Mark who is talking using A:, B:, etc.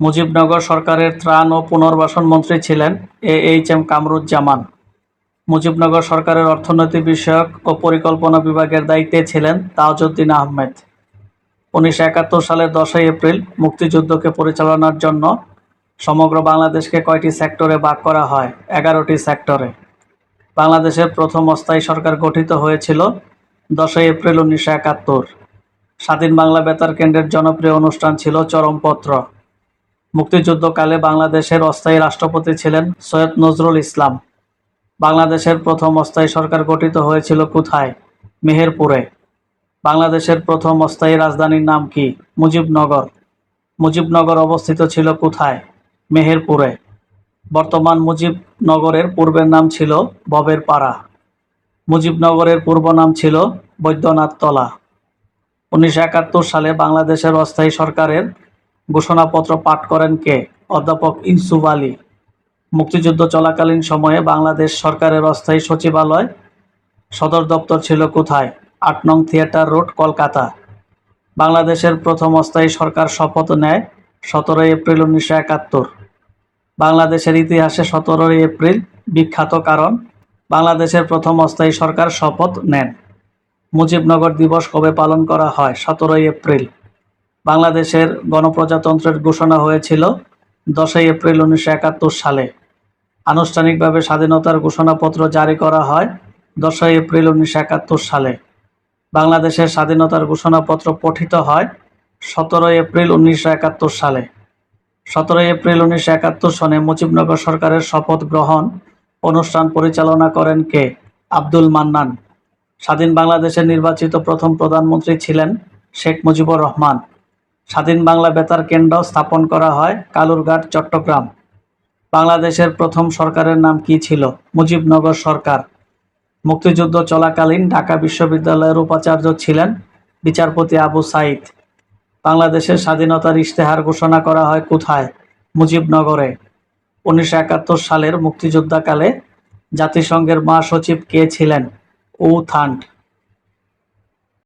A: মুজিবনগর সরকারের ত্রাণ ও পুনর্বাসন মন্ত্রী ছিলেন A H M Kamruzzaman. Mujibnagar সরকারের অর্থনৈতিক বিষয়ক ও পরিকল্পনা বিভাগের দায়িত্বে ছিলেন তাজউদ্দিন আহমেদ। উনিশশো একাত্তর সালের দশই এপ্রিল মুক্তিযুদ্ধকে পরিচালনার জন্য সমগ্র বাংলাদেশকে কয়টি সেক্টরে ভাগ করা হয়? এগারোটি সেক্টরে। বাংলাদেশের প্রথম অস্থায়ী সরকার গঠিত হয়েছিল দশই এপ্রিল উনিশশো একাত্তর। স্বাধীন বাংলা বেতার কেন্দ্রের জনপ্রিয় অনুষ্ঠান ছিল চরমপত্র। মুক্তিযুদ্ধকালে বাংলাদেশের অস্থায়ী রাষ্ট্রপতি ছিলেন সৈয়দ নজরুল ইসলাম। বাংলাদেশের প্রথম অস্থায়ী সরকার গঠিত হয়েছিল কোথায়? মেহেরপুরে। বাংলাদেশের প্রথম অস্থায়ী রাজধানীর নাম কি? মুজিবনগর। মুজিবনগর অবস্থিত ছিল কোথায়? মেহেরপুরে। বর্তমান মুজিবনগরের পূর্বের নাম ছিল ববের পাড়া মুজিবনগরের পূর্ব নাম ছিল বৈদ্যনাথতলা। উনিশশো একাত্তর সালে বাংলাদেশের অস্থায়ী সরকারের ঘোষণাপত্র পাঠ করেন কে? অধ্যাপক ইউসুফ আলী। মুক্তিযুদ্ধ চলাকালীন সময়ে বাংলাদেশ সরকারের অস্থায়ী সচিবালয় সদর দপ্তর ছিল কোথায়? আট নং থিয়েটার রোড, কলকাতা। বাংলাদেশের প্রথম অস্থায়ী সরকার শপথ নেয় সতেরোই এপ্রিল উনিশশো একাত্তর। বাংলাদেশের ইতিহাসে সতেরোই এপ্রিল বিখ্যাত কারণ, বাংলাদেশের প্রথম অস্থায়ী সরকার শপথ নেন। মুজিবনগর দিবস কবে পালন করা হয়? সতেরোই এপ্রিল। বাংলাদেশের গণপ্রজাতন্ত্রের ঘোষণা হয়েছিল দশই এপ্রিল উনিশশো একাত্তর সালে। আনুষ্ঠানিকভাবে স্বাধীনতার ঘোষণাপত্র জারি করা হয় দশই এপ্রিল উনিশশো একাত্তর সালে। বাংলাদেশের স্বাধীনতার ঘোষণাপত্র পঠিত হয় সতেরোই এপ্রিল উনিশশো একাত্তর সালে। সতেরোই এপ্রিল উনিশশো একাত্তর সনে মুজিবনগর সরকারের শপথ গ্রহণ অনুষ্ঠান পরিচালনা করেন কে? আব্দুল মান্নান। স্বাধীন বাংলাদেশের নির্বাচিত প্রথম প্রধানমন্ত্রী ছিলেন শেখ মুজিবুর রহমান। স্বাধীন বাংলা বেতার কেন্দ্র স্থাপন করা হয় কালুরঘাট, চট্টগ্রাম। বাংলাদেশের প্রথম সরকারের নাম কি ছিল? মুজিবনগর সরকার। মুক্তিযুদ্ধ চলাকালীন ঢাকা বিশ্ববিদ্যালয়ের উপাচার্য ছিলেন বিচারপতি আবু সাইদ। বাংলাদেশের স্বাধীনতার ইশতেহার ঘোষণা করা হয় কোথায়? মুজিবনগরে। উনিশশো একাত্তর সালের মুক্তিযোদ্ধাকালে জাতিসংঘের মহাসচিব কে ছিলেন? উ থান্ড